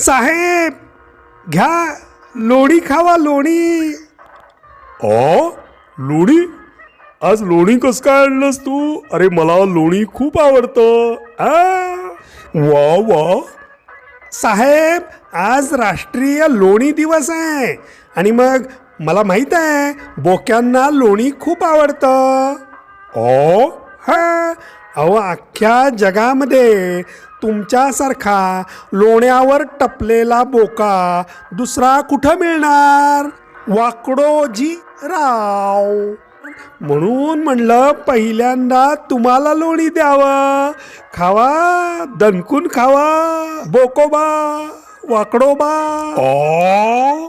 साहेब घ्या लोणी खावा लोणी. आ लोणी? आज लोणी कस काय आणलंस तू? अरे मला लोणी खूप आवडतं. आ? वा वा. साहेब आज राष्ट्रीय लोणी दिवस आहे. आणि मग मला माहीत आहे बोक्यांना लोणी खूप आवडतं. हा अहो अख्ख्या जगामध्ये तुमच्यासारखा लोण्यावर टपलेला बोका दुसरा कुठं मिळणार? वाकडोजी राव. म्हणून म्हणलं पहिल्यांदा तुम्हाला लोणी द्यावं. खावा दणकून खावा. बोकोबा वाकडोबा. आ?